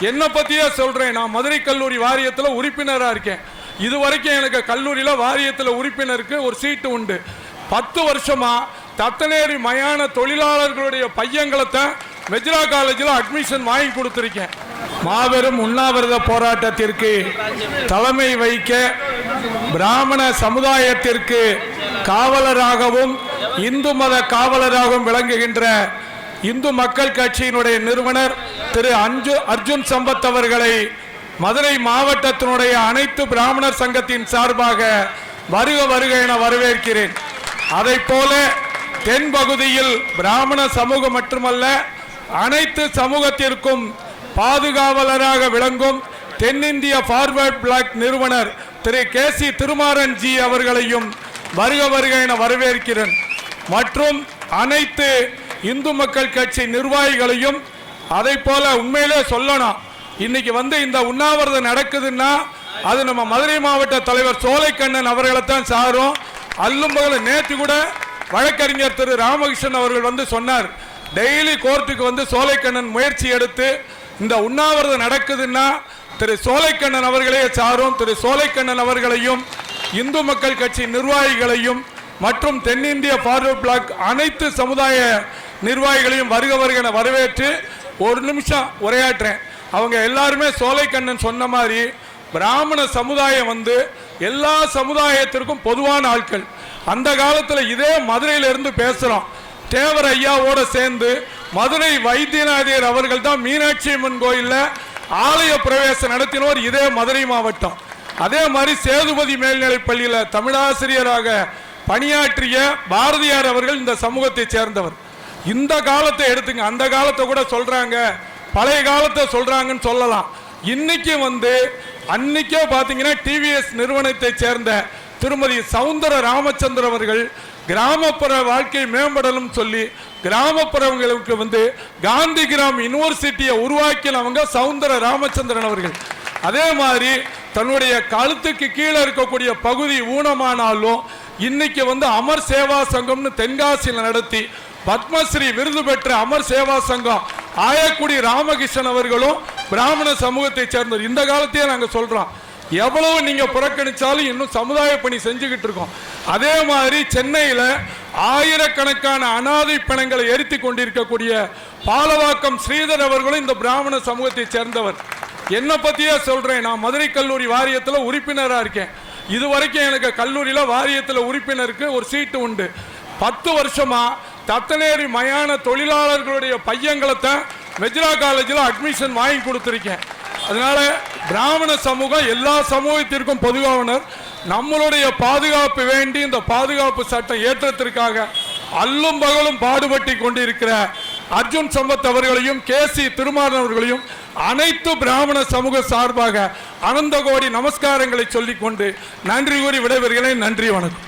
என்னை பற்றியே சொல்கிறேன் நான் மதுரை கல்லூரி வாரியத்தில் உறுப்பினராக இருக்கேன். இது வரைக்கும் எனக்கு கல்லூரியில் வாரியத்தில் உறுப்பினருக்கு ஒரு சீட்டு உண்டு. பத்து வருஷமா தத்தநேரி மயான தொழிலாளர்களுடைய பையங்களை மெஜ்ரா காலேஜில் அட்மிஷன் வாங்கி கொடுத்துருக்கேன். மாபெரும் உண்ணாவிரத போராட்டத்திற்கு தலைமை வைக்க பிராமண சமுதாயத்திற்கு காவலராகவும் இந்து மத காவலராகவும் விளங்குகின்ற இந்து மக்கள் கட்சியினுடைய நிறுவனர் திரு அஞ்சு அர்ஜுன் சம்பத் அவர்களை மதுரை மாவட்டத்தினுடைய அனைத்து பிராமணர் சங்கத்தின் சார்பாக வருக வருக என வரவேற்கிறேன். அதை போல தென் பகுதியில் பிராமண சமூகம் மட்டுமல்ல அனைத்து சமூகத்திற்கும் பாதுகாவலராக விளங்கும் தென்னிந்திய ஃபார்வர்ட் பிளாக் நிறுவனர் திரு கே சி திருமாறன் ஜி அவர்களையும் வருக வருக என வரவேற்கிறேன். மற்றும் அனைத்து இந்து மக்கள் கட்சி நிர்வாகிகளையும் அதை போல உண்மையிலே சொல்லணும். இன்னைக்கு வந்து இந்த உண்ணாவிரதம் நடக்குதுன்னா அது நம்ம மதுரை மாவட்ட தலைவர் சோலைக்கண்ணன் அவர்களைத்தான் சாரும். அல்லும் பகலும் நேற்று கூட வழக்கறிஞர் திரு ராமகிருஷ்ணன் அவர்கள் வந்து சொன்னார். டெய்லி கோர்ட்டுக்கு வந்து சோலைக்கண்ணன் முயற்சி எடுத்து இந்த உண்ணாவிரதம் நடக்குதுன்னா திரு சோலைக்கண்ணன் அவர்களே சாரும். திரு சோலைக்கண்ணன் அவர்களையும் இந்து மக்கள் கட்சி நிர்வாகிகளையும் மற்றும் தென்னிந்திய பார்வர்ட் பிளாக் அனைத்து சமுதாய நிர்வாகிகளையும் வருக வருக வரவேற்று ஒரு நிமிஷம் உரையாற்றேன் அவங்க எல்லாருமே சோலைக்கண்ணன் சொன்ன மாதிரி பிராமண சமுதாயம் வந்து எல்லா சமுதாயத்திற்கும் பொதுவான ஆட்கள். அந்த காலத்தில் இதே மதுரையிலிருந்து பேசுகிறோம் தேவர் ஐயாவோட சேர்ந்து மதுரை வைத்தியநாதியர் அவர்கள் தான் மீனாட்சி அம்மன் கோயிலில் ஆலய பிரவேசம் நடத்தினோர் இதே மதுரை மாவட்டம். அதே மாதிரி சேதுபதி மேல்நிலைப் பள்ளியில் தமிழாசிரியராக பணியாற்றிய பாரதியார் அவர்கள் இந்த சமூகத்தைச் சேர்ந்தவர். இந்த காலத்தை எடுத்துங்க. அந்த காலத்தை கூட சொல்றாங்க. பழைய காலத்தை சொல்றாங்கன்னு சொல்லலாம். இன்னைக்கு வந்து அன்னைக்கே பார்த்தீங்கன்னா டிவிஎஸ் நிறுவனத்தை சேர்ந்த திருமதி சவுந்தர ராமச்சந்திரன் அவர்கள் கிராமப்புற வாழ்க்கை மேம்படலும் சொல்லி கிராமப்புறங்களுக்கு வந்து காந்தி கிராம் யூனிவர்சிட்டியை உருவாக்கினவங்க சவுந்தர ராமச்சந்திரன் அவர்கள். அதே மாதிரி தன்னுடைய கழுத்துக்கு கீழே இருக்கக்கூடிய பகுதி ஊனமானாலும் இன்னைக்கு வந்து அமர் சேவா சங்கம்னு தென்காசியில் நடத்தி பத்மஸ்ரீ விருது பெற்ற அமர் சேவா சங்கம் ஆயக்குடி ராமகிருஷ்ணன் அவர்களும் பிராமண சமூகத்தை சேர்ந்தவர். இந்த காலத்தையே நாங்கள் சொல்றோம். எவ்வளவு நீங்க புறக்கணிச்சாலும் இன்னும் சமுதாய பணி செஞ்சுக்கிட்டு இருக்கோம். அதே மாதிரி சென்னையில ஆயிரக்கணக்கான அனாதை பிணங்களை எரித்து கொண்டிருக்கக்கூடிய பாலவாக்கம் ஸ்ரீதர் அவர்களும் இந்த பிராமண சமூகத்தை சேர்ந்தவர். என்னை பத்தியே சொல்றேன். நான் மதுரை கல்லூரி வாரியத்தில் உறுப்பினராக இருக்கேன். இது வரைக்கும் எனக்கு கல்லூரியில் வாரியத்தில் உறுப்பினருக்கு ஒரு சீட்டு உண்டு. பத்து வருஷமா தத்தனேரி மயான தொழிலாளர்களுடைய பையங்களை தான் மெஜ்ரா காலேஜில் அட்மிஷன் வாங்கி கொடுத்துருக்கேன். அதனால பிராமண சமூகம் எல்லா சமூகத்திற்கும் பொதுவானவர். நம்மளுடைய பாதுகாப்பு வேண்டி இந்த பாதுகாப்பு சட்டம் ஏற்றத்திற்காக அல்லும் பகலும் பாடுபட்டு கொண்டிருக்கிற அர்ஜுன் சம்பத் அவர்களையும் கே சி திருமாறன் அனைத்து பிராமண சமூக சார்பாக அனந்த கோடி நமஸ்காரங்களை சொல்லிக்கொண்டு நன்றி கூறி விடைபெறுகிறேன். நன்றி வணக்கம்.